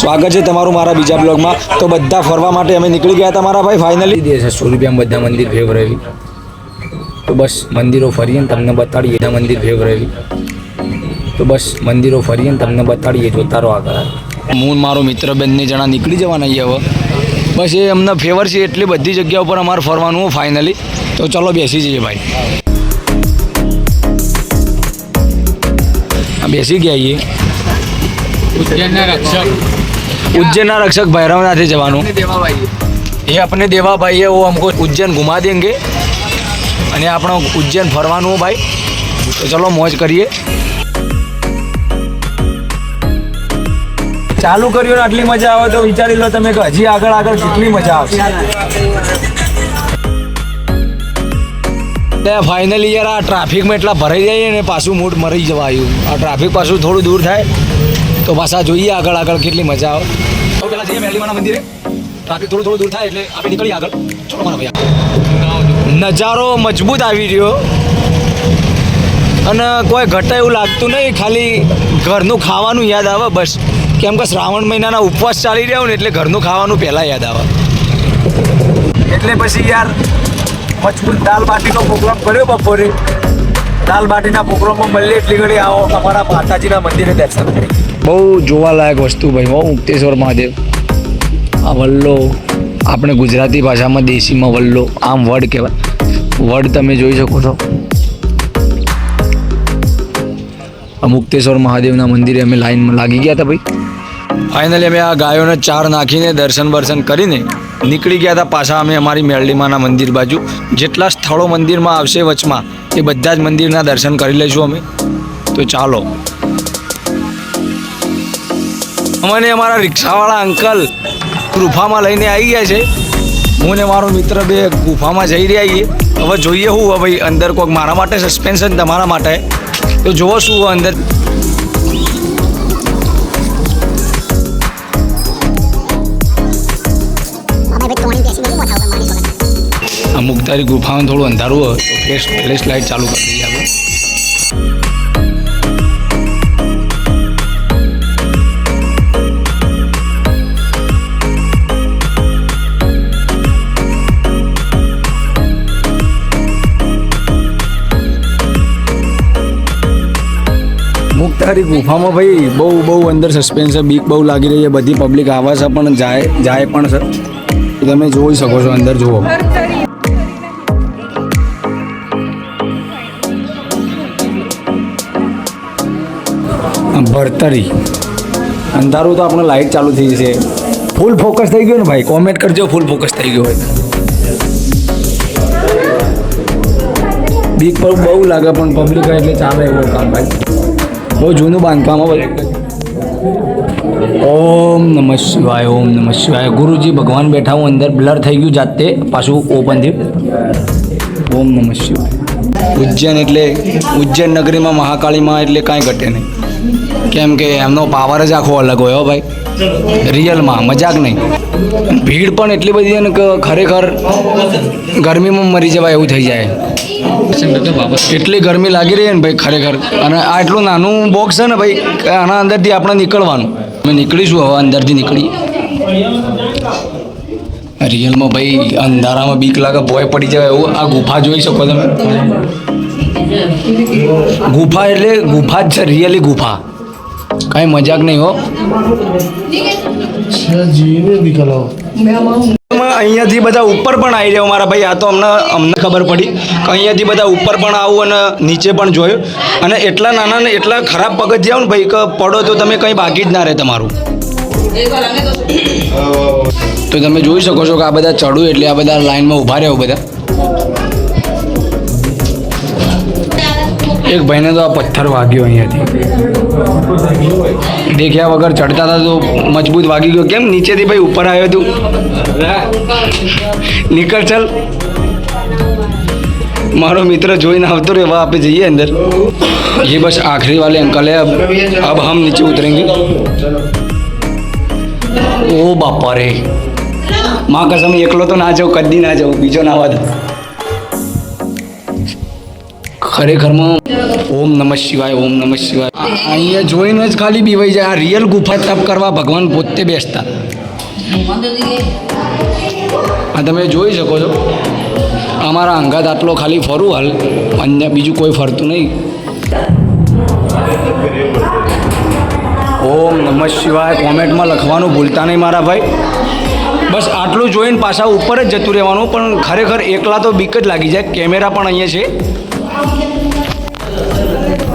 સ્વાગત છે તમારું મારા બીજા બ્લોગમાં. તો બધા ફરવા માટે અમે નીકળી ગયા હતા મારા ભાઈ ફાઇનલી દે છે સો રૂપિયામાં બધા મંદિર ફેવરેલી તો બસ મંદિરો ફરીએ તમને બતાડીએ. બધા મંદિર ફેવરેલી તો બસ મંદિરો ફરીએ તમને બતાડીએ જોતા રહો આગળ. હું મારો મિત્ર બંને જણા નીકળી જવાના છીએ હવે. બસ એ અમને ફેવર છે એટલી બધી જગ્યા ઉપર અમારે ફરવાનું ફાઇનલી તો ચલો બેસી જઈએ ભાઈ. બેસી ગયા છીએ. ઉજ્જૈનના રક્ષક. उज्जैन रक्षक भैरवनाथ है जवानों ये अपने देवा भाई है वो हमको उज्जैन घुमा देंगे અને આપણો ઉજ્જૈન ફરવાનું ભાઈ તો ચલો મોજ કરીએ ચાલુ કર્યું ને આટલી મજા આવે તો વિચારી લો તમે કે હજી આગળ આગળ કેટલી મજા આવશે ફાઇનલી યાર આ ટ્રાફિકમાં એટલા ભરાઈ જાય ને પાછું મૂડ મરી જવા આવ્યું આ ટ્રાફિક પાછું થોડું દૂર થાય તો પાછા જોઈએ આગળ આગળ કેટલી મજા આવે. તો જઈએ મેલીમાના મંદિરે. ટ્રાફિક થોડું થોડું દૂર થાય એટલે આપણે નીકળીએ આગળ. છોડો મારા ભાઈ નજારો મજબૂત આવી રહ્યો. અને કોઈ ઘટે એવું લાગતું નહીં, ખાલી ઘરનું ખાવાનું યાદ આવે બસ. કેમ કે શ્રાવણ મહિનાના ઉપવાસ ચાલી રહ્યા હોય ને એટલે ઘરનું ખાવાનું પહેલાં યાદ આવે. એટલે પછી યાર, મજબૂત દાલ બાટીનો પ્રોગ્રામ કર્યો બપોરે. દાલ બાટીના પ્રોગ્રામમાં મળીએ એટલી ઘડી આવો અમારા માતાજીના મંદિરે દર્શન કરી બહુ જોવાલાયક વસ્તુ ભાઈ બહુ મુક્તેશ્વર મહાદેવ. આ વલ્લો, આપણે ગુજરાતી ભાષામાં દેશીમાં વલ્લો, આમ વડ કહેવાય. વડ તમે જોઈ શકો છો. આ મુક્તેશ્વર મહાદેવના મંદિરે અમે લાઈનમાં લાગી ગયા હતા ભાઈ. ફાઇનલી અમે આ ગાયોને ચાર નાખીને દર્શન બર્શન કરીને નીકળી ગયા હતા પાછા અમે અમારી મેરડીમાના મંદિર બાજુ. જેટલા સ્થળો મંદિરમાં આવશે વચમાં, એ બધા જ મંદિરના દર્શન કરી લઈશું અમે. તો ચાલો અમને અમારા રિક્ષાવાળા અંકલ ગુફામાં લઈને આવી ગયા છે. હું ને મારો મિત્ર બે ગુફામાં જઈ રહ્યા છીએ. હવે જોઈએ હું ભાઈ અંદર કોઈક મારા માટે સસ્પેન્શન તમારા માટે. તો જુઓ શું અંદર. અમુક તારી ગુફામાં થોડું અંધારું હોય, તો ફ્લેશ ફ્લેશ લાઇટ ચાલુ કરી દઈએ મુક્તારી ગુફામાં ભાઈ બહુ બહુ અંદર સસ્પેન્સ છે, બીક બહુ લાગી રહી છે, બધી પબ્લિક આવે છે પણ જાય જાય પણ છે. તમે જોઈ શકો છો અંદર, જુઓ. ભરતરી. અંધારું તો આપણે લાઈટ ચાલુ થઈ જશે. ફૂલ ફોકસ થઈ ગયો ને ભાઈ? કોમેન્ટ કરજો ફૂલ ફોકસ થઈ ગયો હોય બીક પણ બહુ લાગે પણ પબ્લિક એટલે ચાલે એવું કામ, ભાઈ. બહુ જૂનું બાંધકામ હોય ઓમ નમઃ શિવાય, ઓમ નમઃ શિવાય. ગુરુજી ભગવાન બેઠા, હું અંદર બ્લર થઈ ગયું જાતે, પાછું ઓપન થયું. ઓમ નમઃ શિવાય. ઉજ્જૈન એટલે, ઉજ્જૈન નગરીમાં, મહાકાળીમાં એટલે કાંઈ ઘટે નહીં. કેમ કે એમનો પાવર જ આખો અલગ હોય હો ભાઈ. રિયલમાં મજાક નહીં. ભીડ પણ એટલી બધી ને કે ખરેખર ગરમીમાં મરી જવાય એવું થઈ જાય. એટલી ગરમી લાગી રહી છે ને ભાઈ ખરેખર. અને આ એટલું નાનું બોક્સ છે ને ભાઈ આના અંદરથી આપણે નીકળવાનું. અમે નીકળીશું હવે અંદરથી નીકળી. રિયલમાં ભાઈ અંધારામાં બીક લાગે ભોય પડી જાય એવું. આ ગુફા જોઈ શકો તમે. ગુફા એટલે ગુફા જ છે રિયલી ગુફા. કાંઈ મજાક નહીં હો. અહીંયાથી બધા ઉપર પણ આવી રહ્યો મારા ભાઈ આ તો અમને અમને ખબર પડી કે અહીંયાથી બધા ઉપર પણ આવું અને નીચે પણ જોયું. અને એટલા નાના ને એટલા ખરાબ પગથિયા ને ભાઈ કે પડો તો તમે કંઈ બાકી જ ના રહે તમારું. તો તમે જોઈ શકો છો કે આ બધા ચડું એટલે આ બધા લાઈનમાં ઊભા રહ્યા બધા. એક ભાઈને તો આ પથ્થર વાગ્યો અહીંયાથી દેખ્યા વગર ચડતા હતા તો મજબૂત વાગી ગયો કેમ નીચેથી ભાઈ ઉપર આવ્યો તું નીકળ ચલ મારો મિત્ર જોઈને આવતો રે વાહ આપણે જઈએ अंदर ये बस आखिरी वाले अंकल है अब अब हम नीचे उतरेंगे ओ बापा रे માં કસમ એકલો તો ના જાઉં કદી ના જાઉં બીજો ના વાત ખરેખરમાં ઓમ નમઃ શિવાય, ઓમ નમઃ શિવાય. અહીંયા જોઈને જ ખાલી બીવાઈ જાય. આ રિયલ ગુફા તપ કરવા ભગવાન પોતે બેસતા. આ તમે જોઈ શકો છો. અમારા અંગાત આટલો ખાલી ફરું હાલ. અન્ય બીજું કોઈ ફરતું નહીં. ઓમ નમઃ શિવાય. કોમેન્ટમાં લખવાનું ભૂલતા નહીં મારા ભાઈ. બસ આટલું જોઈને પાછા ઉપર જ જતું રહેવાનું. પણ ખરેખર એકલા તો બીક જ લાગી જાય. કેમેરા પણ અહીંયા છે.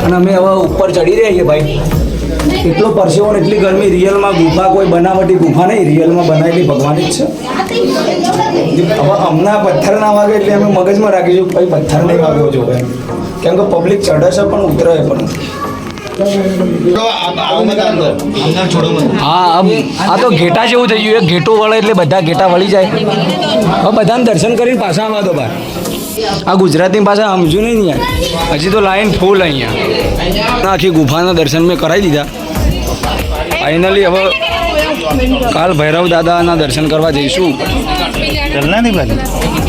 અને અમે હવે ઉપર ચડી રહ્યા છીએ ભાઈ. એટલો પરસેવો એટલી ગરમી રિયલમાં ગુફા કોઈ બનાવટી ગુફા નહીં રિયલમાં બનાવેલી ભગવાન જ છે. હવે હમણાં પથ્થર ના વાગે એટલે અમે મગજમાં રાખીશું ભાઈ પથ્થર નહીં વાગ્યા છો ભાઈ. કેમ કે પબ્લિક ચડે છે પણ ઉતરે પણ. હા આ તો ઘેટા જેવું થઈ ગયું. એક ઘેટું વળે એટલે બધા ઘેટા વળી જાય. હવે બધાને દર્શન કરીને પાછા આવવા દો બાર આ ગુજરાતની ભાષા સમજુ નહીં યાર. હજી તો લાઈન ફૂલ અહીંયા. આખી ગુફાના દર્શન મેં કરાવી દીધા. ફાઇનલી હવે કાલ ભૈરવ દાદાના દર્શન કરવા જઈશું. ચલના નહીં ભાઈ.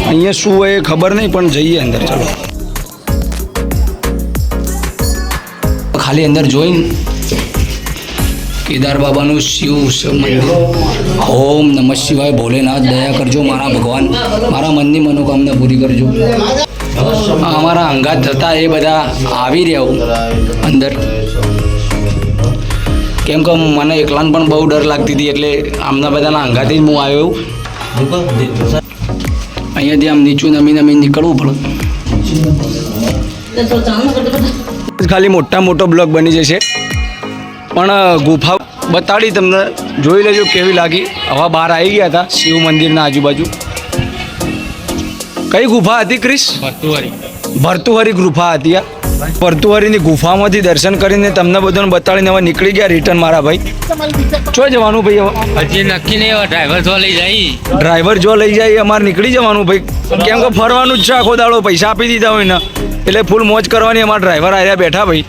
અહીંયા શું હોય એ ખબર નહીં પણ જઈએ અંદર ચલો. ખાલી અંદર જોઈને કેદાર બાબાનું શિવ મંદિર. ઓમ નમઃ શિવાય ભોલેનાથ દયા કરજો મારા ભગવાન. મારા મનની મનોકામના પૂરી કરજો. અમારા અંગાત થતા એ બધા આવી રહ્યા અંદર. કેમ કે મને એકલાન પણ બહુ ડર લાગતી હતી એટલે આમના બધાના અંગાથી જ હું આવ્યો અહીંયાથી આમ નીચું નમી નમી નીકળવું પડે. ખાલી મોટા મોટો બ્લોક બની જશે. પણ ગુફા બતાડી તમને. જોઈ લેજો કેવી લાગી. હવા બહાર આવી ગયા હતા શિવ મંદિરના આજુબાજુ. કઈ ગુફા હતી ક્રિશ ભરતુહરી. ગુફા હતી આ ભરતુહરીની ગુફામાંથી દર્શન કરીને તમને બધાને બતાડીને હવે નીકળી ગયા રિટર્ન મારા ભાઈ. ચો જવાનું ભાઈ હવે? હજી નક્કી નહીં ડ્રાઈવર જો લઈ જાય. ડ્રાઈવર જો લઈ જાય અમારે નીકળી જવાનું ભાઈ. કેમ કે ફરવાનું જ છે આખો દાડો પૈસા આપી દીધા હોય ને. એટલે ફૂલ મોજ કરવાની અમારા ડ્રાઈવર આવ્યા બેઠા ભાઈ.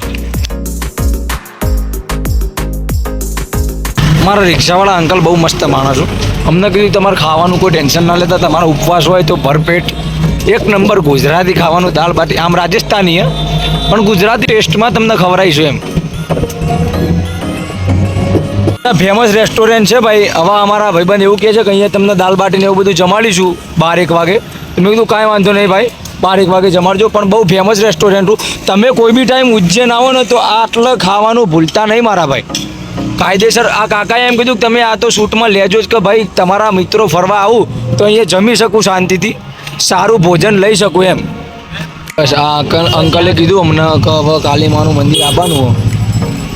મારા રિક્ષાવાળા અંકલ બહુ મસ્ત માણસ અમને કીધું તમારે ખાવાનું કોઈ ટેન્શન ના લેતા, તમારો ઉપવાસ હોય તો ભરપેટ. એક નંબર ગુજરાતી ખાવાનું, દાળ બાટી આમ રાજસ્થાની હે. પણ ગુજરાતી ટેસ્ટમાં તમને ખવડાવીશું એમ. ફેમસ રેસ્ટોરન્ટ છે ભાઈ. હવે અમારા ભાઈબંધ એવું કહે છે કે અહીંયા તમને દાલ બાટીને એવું બધું જમાડીશું બાર એક વાગે. તો મેં કીધું, કાંઈ વાંધો નહીં ભાઈ. બાર એક વાગે જમાડજો. પણ બહુ ફેમસ રેસ્ટોરન્ટ તમે કોઈ બી ટાઈમ ઉજ્જૈન આવો ને તો આટलं ખાવાનું ભૂલતા નહીં મારા ભાઈ. કાયદેસર. આ કાકાએ એમ કીધું કે તમે આ તો શૂટમાં લેજો જ કે ભાઈ તમારા મિત્રો ફરવા આવું તો અહીંયા જમી શકું શાંતિથી, સારું ભોજન લઈ શકું એમ. બસ આ અંકલે કીધું અમને કે હવે કાલીમાનું મંદિર આવવાનું.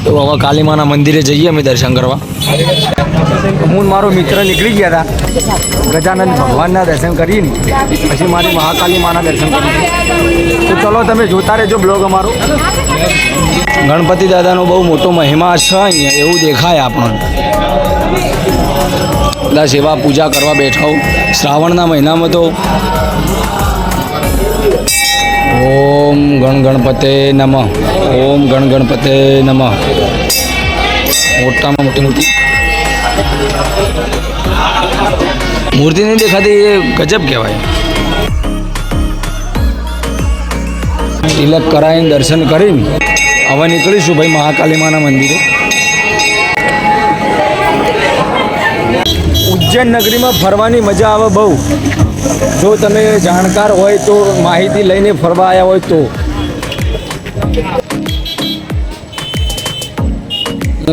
તો હવે કાલીમાના મંદિરે જઈએ અમે દર્શન કરવા. હું મારો મિત્ર નીકળી ગયા હતા ગજાનંદ ભગવાનના દર્શન કરીને પછી મારી મહાકાલી માના દર્શન કરી તો ચલો તમે જોતા રહેજો બ્લોગ અમારો. ગણપતિ દાદાનો બહુ મોટો મહિમા છે અહીંયા એવું દેખાય આપણને. બધા સેવા પૂજા કરવા બેઠા શ્રાવણના મહિનામાં તો ઓમ ગણ ગણપતે નમઃ. ઓમ ગણ ગણપતે નમઃ. મોટામાં મોટી મૂર્તિ. મૂર્તિ નહીં દેખાતી, એ ગજબ કહેવાય. તિલક કરાવીને દર્શન કરીને હવે નીકળીશું ભાઈ મહાકાલી માના મંદિરે. ઉજ્જૈન નગરીમાં ફરવાની મજા આવે બહુ. જો તમે જાણકાર હોય તો માહિતી લઈને ફરવા આવ્યા હોય તો.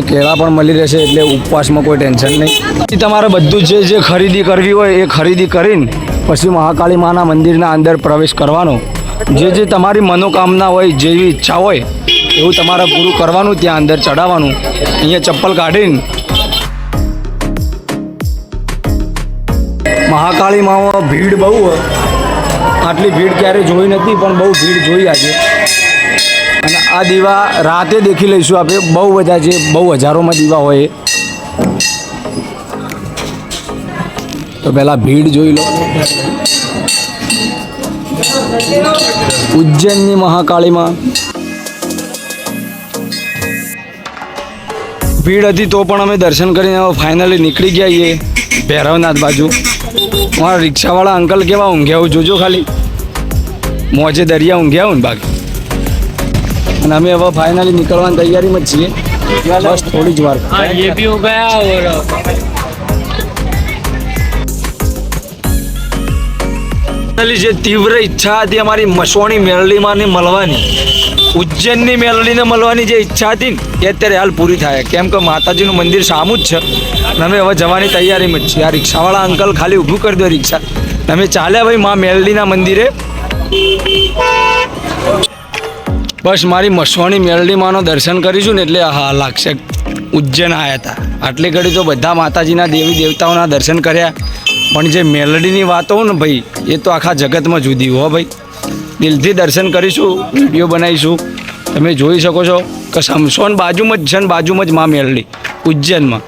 કેળા પણ મળી રહેશે એટલે ઉપવાસમાં કોઈ ટેન્શન નહીં. તમારે બધું જે જે ખરીદી કરવી હોય એ ખરીદી કરીને પછી મહાકાળી માના મંદિરના અંદર પ્રવેશ કરવાનો. જે જે તમારી મનોકામના હોય, જેવી ઈચ્છા હોય, એવું તમારે પૂરું કરવાનું, ત્યાં અંદર ચડાવવાનું અહીંયા ચપ્પલ કાઢીને મહાકાળીમાં ભીડ બહુ આટલી ભીડ ક્યારે જોઈ નથી, પણ બહુ ભીડ જોઈ આજે. આ દીવા રાતે દેખી લઈશું આપણે બહુ બધા છે બહુ હજારોમાં દીવા હોય તો પહેલાં ભીડ જોઈ લો. ઉજ્જૈનની મહાકાળીમાં. ભીડ હતી તો પણ અમે દર્શન કરીને ફાઇનલી નીકળી ગયા છીએ. ભૈરવનાથ બાજુ. મારા રિક્ષાવાળા અંકલ કેવા ઊંઘ્યા જોજો ખાલી. મોજે દરિયા ઊંઘ્યા ને બાકી. અને અમે હવે ફાઇનલી નીકળવાની તૈયારીમાં જ છીએ. બસ થોડી જ વાર. જે તીવ્ર ઈચ્છા હતી અમારી મસોણી મેલડીમાંની મળવાની ઉજ્જૈનની મેલડીને મળવાની જે ઈચ્છા હતી એ અત્યારે હાલ પૂરી થાય. કેમ કે માતાજીનું મંદિર સામું જ છે અને અમે હવે જવાની તૈયારીમાં જ છીએ. આ રિક્ષાવાળા અંકલ ખાલી ઊભું કરી દો રિક્ષા. અમે ચાલ્યા ભાઈ મા મેલડીના મંદિરે. બસ મારી મસવાણી મેરડીમાંનો દર્શન કરીશું ને એટલે હા લાગશે. ઉજ્જૈન આવ્યા હતા આટલી ઘડી તો બધા માતાજીના દેવી દેવતાઓના દર્શન કર્યા. પણ જે મેલડીની વાતો ને ભાઈ, એ તો આખા જગતમાં જુદી હો ભાઈ. દિલથી દર્શન કરીશું, વીડિયો બનાવીશું. તમે જોઈ શકો છો કે સમસોન બાજુમાં જ છે ને બાજુમાં જ મા મેલડી, ઉજ્જૈનમાં.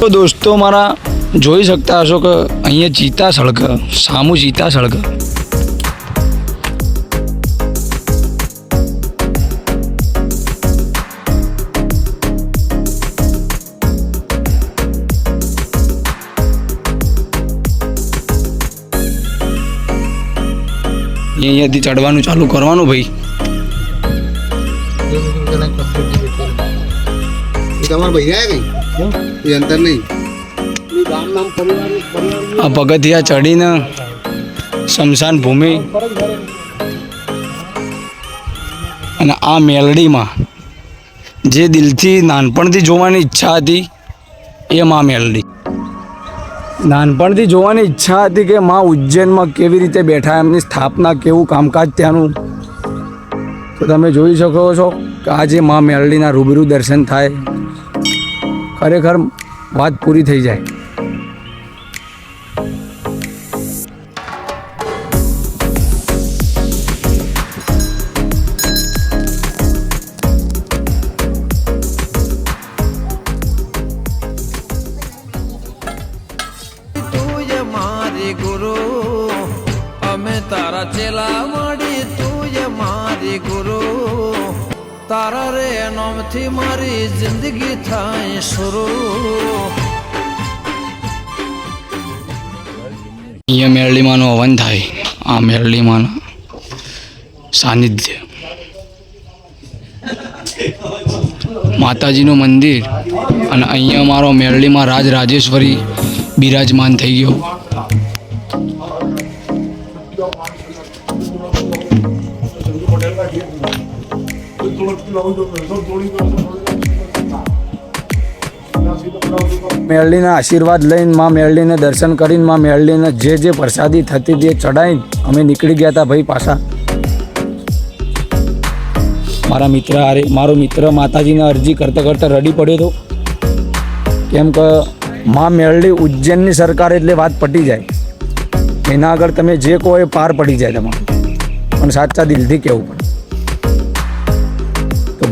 તો દોસ્તો મારા, જોઈ શકતા હશો કે અહીંયા જીતા સળગ સામું જીતા સળગ અહીંયાથી ચડવાનું ચાલુ કરવાનું ભાઈ. તમારા ભૈયા કઈ એ અંતર નહીં. આ પગથિયા ચડીને શમશાન ભૂમિ અને આ મેલડીમાં જે દિલથી નાનપણથી જોવાની ઈચ્છા હતી એ મા મેલડી. નાનપણથી જોવાની ઈચ્છા હતી કે માં ઉજ્જૈનમાં કેવી રીતે બેઠા, એમની સ્થાપના કેવું, કામકાજ ત્યાંનું. તો તમે જોઈ શકો છો કે આજે માં મેરડીના રૂબરૂ દર્શન થાય, ખરેખર વાત પૂરી થઈ જાય. તારા ચેલા મળી તુજ મારી ગુરુ. તારા રે નોમથી મારી જિંદગી થાય શરૂ. અહીંયા મેરડીમાંનું હવન થાય. આ મેરડીમાંનું સાનિધ્ય. માતાજીનું મંદિર અને અહીંયા મારો મેરળીમાં રાજ રાજેશ્વરી બિરાજમાન થઈ ગયો. મેરડીના આશીર્વાદ લઈને માં મેળડીને દર્શન કરીને માં મેળડીને જે જે પ્રસાદી થતી એ ચડાવીને અમે નીકળી ગયા હતા ભાઈ પાછા. મારા મિત્ર હારે, મારો મિત્ર માતાજીને અરજી કરતાં કરતાં રડી પડ્યો હતો કેમ કે માં મેળડી ઉજ્જૈનની સરકાર એટલે વાત પટી જાય. એના આગળ તમે જે કહો એ પાર પડી જાય તમારું. પણ સાચા દિલથી કહેવું તો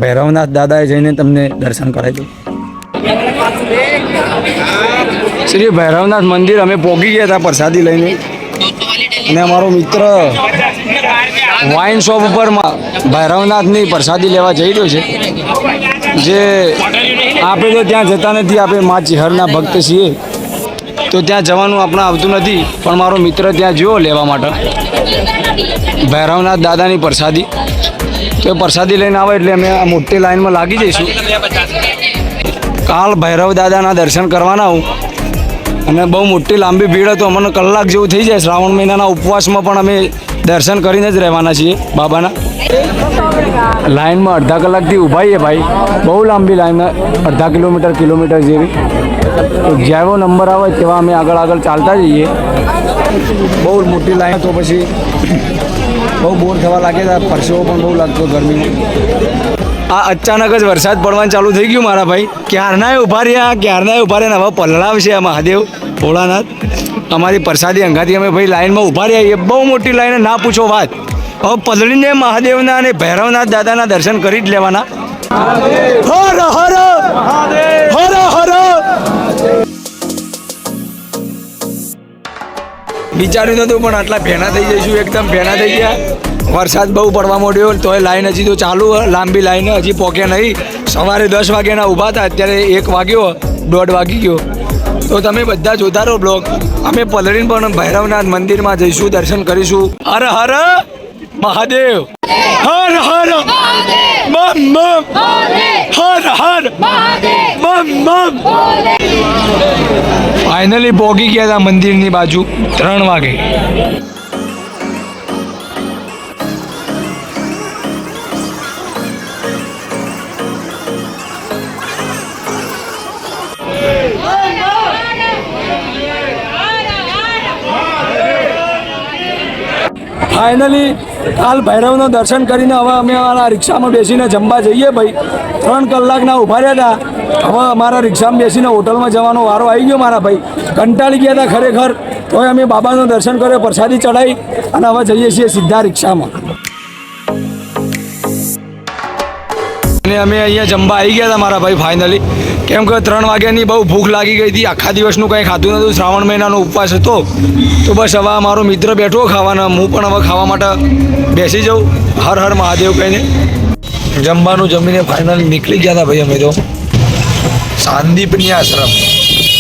ભૈરવનાથ દાદાએ જઈને તમને દર્શન કરાવી દઉં. શ્રી ભૈરવનાથ મંદિર અમે પહોંચી ગયા હતા પ્રસાદી લઈને. અને અમારો મિત્ર વાઇન શોપ ઉપર ભૈરવનાથની પ્રસાદી લેવા જઈ રહ્યો છે. જે આપણે તો ત્યાં જતા નથી, આપણે મા ચિહરના ભક્ત છીએ. તો ત્યાં જવાનું આપણે આવતું નથી, પણ મારો મિત્ર ત્યાં જુઓ લેવા માટે. ભૈરવનાથ દાદાની પ્રસાદી. એ પ્રસાદી લઈને આવે એટલે અમે આ મોટી લાઈનમાં લાગી જઈશું. કાલ ભૈરવ દાદાના દર્શન કરવાના હું. અને બહુ મોટી લાંબી ભીડ હતો, અમને કલાક જેવું થઈ જાય. શ્રાવણ મહિનાના ઉપવાસમાં પણ અમે દર્શન કરીને જ રહેવાના છીએ બાબાના. લાઈનમાં અડધા કલાકથી ઊભા છીએ ભાઈ. બહુ લાંબી લાઈનમાં અડધા કિલોમીટર કિલોમીટર જેવી. તો જેવો નંબર આવે તેવા અમે આગળ આગળ ચાલતા જઈએ. બહુ મોટી લાઈન તો પછી બહુ બોર થવા લાગે હતા પરસેવો પણ બહુ લાગતો ગરમીમાં આ અચાનક જ વરસાદ પડવાનું ચાલુ થઈ ગયું મારા ભાઈ. ક્યારનાય ઊભા રહ્યા ક્યારના ઊભા રહ્યા હવે પલળાવશે આ મહાદેવ ભોળાનાથ. અમારી પ્રસાદી અંગાથી અમે ભાઈ લાઈનમાં ઊભા રહ્યા. એ બહુ મોટી લાઈન, ના પૂછો વાત. હવે પલળીને મહાદેવના અને ભૈરવનાથ દાદાના દર્શન કરી જ લેવાના. હર હર હર હર. વિચાર્યું નતું પણ આટલા ભેણા થઈ જઈશું, એકદમ ભેણા થઈ ગયા. વરસાદ બહુ પડવા માંડ્યો, તોય લાઈન હજી તો ચાલુ, લાંબી લાઈન હજી પોકે નહીં. સવારે દસ વાગ્યાના ઊભા હતા, અત્યારે એક વાગ્યો, દોઢ વાગી ગયો. તો તમે બધા જોતા રહો બ્લોગ. અમે પલરીન પણ ભૈરવનાથ મંદિરમાં જઈશું, દર્શન કરીશું. હર હર મહાદેવ. હર હર મમ મમ. હર હર મમ મમ. ફાઇનલી પહોંચી ગયા હતા મંદિરની બાજુ, ત્રણ વાગે. ફાઇનલી કાલ ભૈરવના દર્શન કરીને હવે અમે અમારા રિક્ષામાં બેસીને જમવા જઈએ ભાઈ. ત્રણ કલાકના ઊભા રહ્યા હતા. હવે અમારા રિક્ષામાં બેસીને હોટલમાં જવાનો વારો આવી ગયો મારા ભાઈ. કંટાળી ગયા હતા ખરેખર. તોય અમે બાબાનું દર્શન કર્યો, પ્રસાદી ચડાવી અને હવે જઈએ છીએ સીધા રિક્ષામાં. અને અમે અહીંયા જમવા આવી ગયા હતા મારા ભાઈ ફાઇનલી કેમ કે ત્રણ વાગ્યાની બહુ ભૂખ લાગી ગઈ હતી. આખા દિવસનું કંઈ ખાધું નહોતું. શ્રાવણ મહિનાનો ઉપવાસ હતો. તો બસ હવે મારો મિત્ર બેઠો ખાવાના. હું પણ હવે ખાવા માટે બેસી જાઉં. હર હર મહાદેવ કહીને. જમવાનું જમીને ફાઇનલ નીકળી ગયા હતા ભાઈ અમે તો. સાંદીપની આશ્રમ,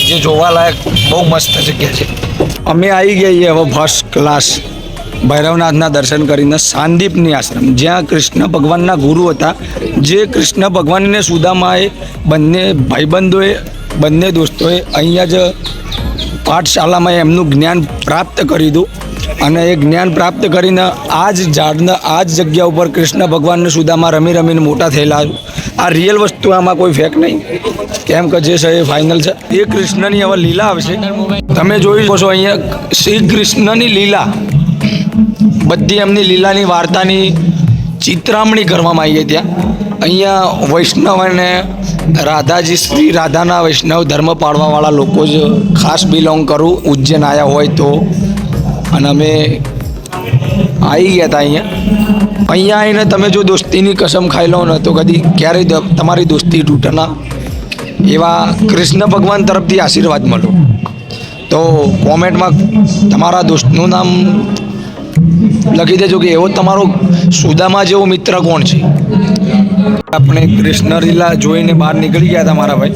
જે જોવાલાયક બહુ મસ્ત જગ્યા છે. અમે આવી ગયા હવે ફર્સ્ટ ક્લાસ ભૈરવનાથના દર્શન કરીને સાંદીપની આશ્રમ, જ્યાં કૃષ્ણ ભગવાનના ગુરુ હતા. જે કૃષ્ણ ભગવાનને સુદામાએ બંને ભાઈબંધોએ, બંને દોસ્તોએ અહીંયા જ પાઠશાલામાં એમનું જ્ઞાન પ્રાપ્ત કરી દીધું અને એ જ્ઞાન પ્રાપ્ત કરીને આ જ ઝાડના આ જ જગ્યા ઉપર કૃષ્ણ ભગવાનને સુદામાં રમી રમીને મોટા થયેલા આ રિયલ વસ્તુ આમાં કોઈ ફેક નહીં. કેમ કે જે છે એ ફાઇનલ છે. એ કૃષ્ણની હવે લીલા આવશે. તમે જોઈ શકો છો અહીંયા શ્રી કૃષ્ણની લીલા. બધી એમની લીલાની વાર્તાની ચિત્રામણી કરવામાં આવી ત્યાં અહીંયા વૈષ્ણવ અને રાધાજી, શ્રી રાધાના વૈષ્ણવ ધર્મ પાળવાવાળા લોકો જ ખાસ બિલોંગ કરું, ઉજ્જૈન આવ્યા હોય તો. અને અમે આવી ગયા હતા અહીંયા. અહીંયા આવીને તમે જો દોસ્તીની કસમ ખાઈ લો ને તો કદી ક્યારેય તમારી દોસ્તી તૂટના એવા કૃષ્ણ ભગવાન તરફથી આશીર્વાદ મળો તો કોમેન્ટમાં તમારા દોસ્તનું નામ લખી દેજો કે એવો તમારો સુદામા જેવો મિત્ર કોણ છે? આપણે કૃષ્ણ લીલા જોઈને બહાર નીકળી ગયા હતા મારા ભાઈ.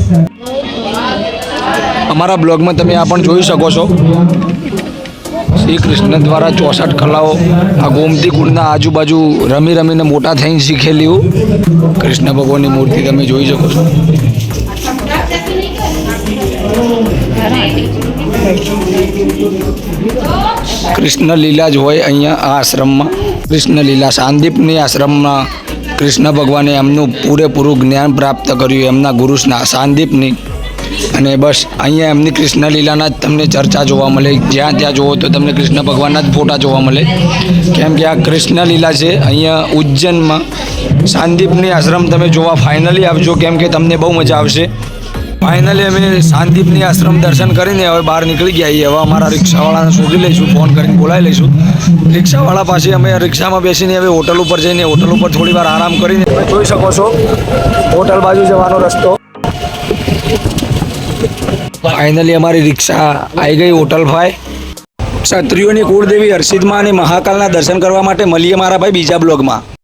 અમારા બ્લોગમાં તમે આ પણ જોઈ શકો છો. શ્રી કૃષ્ણ દ્વારા ચોસઠ કલાઓ આ ગોમતી કુંડના આજુબાજુ રમી રમીને મોટા થઈને શીખેલી કૃષ્ણ ભગવાનની મૂર્તિ તમે જોઈ શકો છો. કૃષ્ણ લીલા જ હોય અહીંયા આ આશ્રમમાં. કૃષ્ણ લીલા સાંદીપની આશ્રમમાં કૃષ્ણ ભગવાને એમનું પૂરેપૂરું જ્ઞાન પ્રાપ્ત કર્યું, એમના ગુરુ સાંદીપની. અને બસ, અહીંયા એમની કૃષ્ણ લીલાના જ તમને ચર્ચા જોવા મળે. જ્યાં ત્યાં જુઓ તો તમને કૃષ્ણ ભગવાનના જ ફોટા જોવા મળે. કેમ કે આ કૃષ્ણ લીલા છે અહીંયા ઉજ્જૈનમાં. સાંદીપની આશ્રમ તમે જોવા ફાઇનલી આવજો, કેમ કે તમને બહુ મજા આવશે. ફાઇનલી અમે શાંતિપની આશ્રમ દર્શન કરીને હવે બહાર નીકળી ગયા છીએ. હવે અમારા રિક્ષાવાળાને શોધી લઈશું, ફોન કરીને બોલાવી લઈશું. રિક્ષાવાળા પાસે અમે રિક્ષામાં બેસીને હવે હોટલ ઉપર જઈને, હોટલ ઉપર થોડી વાર આરામ કરીને તમે જોઈ શકો છો. હોટલ બાજુ જવાનો રસ્તો. ફાઇનલી અમારી રિક્ષા આવી ગઈ હોટલ ભાઈ. ક્ષત્રિયોની કુળદેવી હર્ષિદમાં અને મહાકાલના દર્શન કરવા માટે મળીએ મારા ભાઈ બીજા બ્લોગમાં.